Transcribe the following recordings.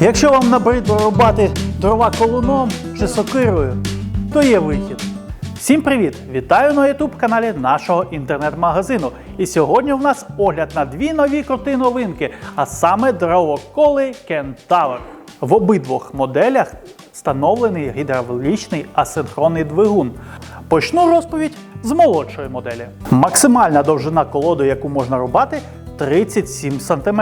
Якщо вам набридло рубати дрова колуном чи сокирою, то є вихід. Всім привіт! Вітаю на youtube каналі нашого інтернет-магазину. І сьогодні в нас огляд на дві нові круті новинки, а саме дровоколи Kentaur. В обидвох моделях встановлений гідравлічний асинхронний двигун. Почну розповідь з молодшої моделі. Максимальна довжина колоди, яку можна рубати, 37 см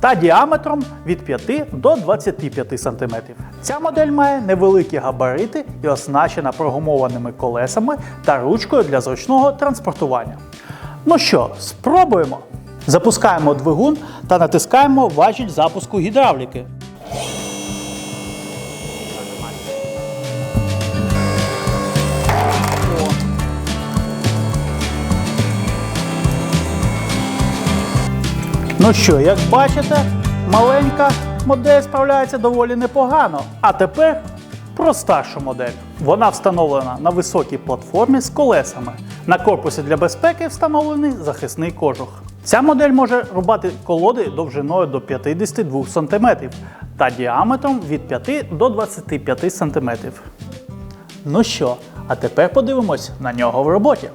та діаметром від 5 до 25 см. Ця модель має невеликі габарити і оснащена прогумованими колесами та ручкою для зручного транспортування. Ну що, спробуємо. Запускаємо двигун та натискаємо важіль запуску гідравліки. Ну що, як бачите, маленька модель справляється доволі непогано. А тепер про старшу модель. Вона встановлена на високій платформі з колесами. На корпусі для безпеки встановлений захисний кожух. Ця модель може рубати колоди довжиною до 52 см та діаметром від 5 до 25 см. Ну що, а тепер подивимось на нього в роботі.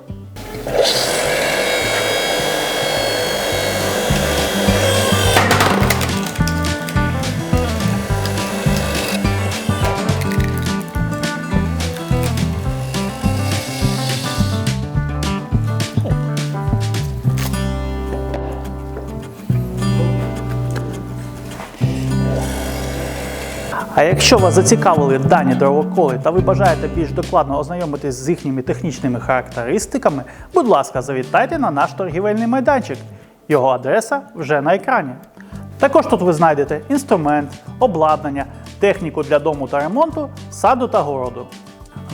А якщо вас зацікавили дані дровоколи та ви бажаєте більш докладно ознайомитись з їхніми технічними характеристиками, будь ласка, завітайте на наш торгівельний майданчик. Його адреса вже на екрані. Також тут ви знайдете інструмент, обладнання, техніку для дому та ремонту, саду та городу.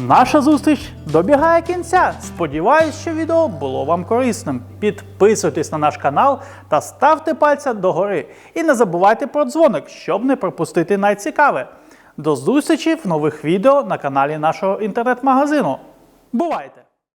Наша зустріч добігає кінця. Сподіваюсь, що відео було вам корисним. Підписуйтесь на наш канал та ставте пальця догори. І не забувайте про дзвоник, щоб не пропустити найцікаве. До зустрічі в нових відео на каналі нашого інтернет-магазину. Бувайте!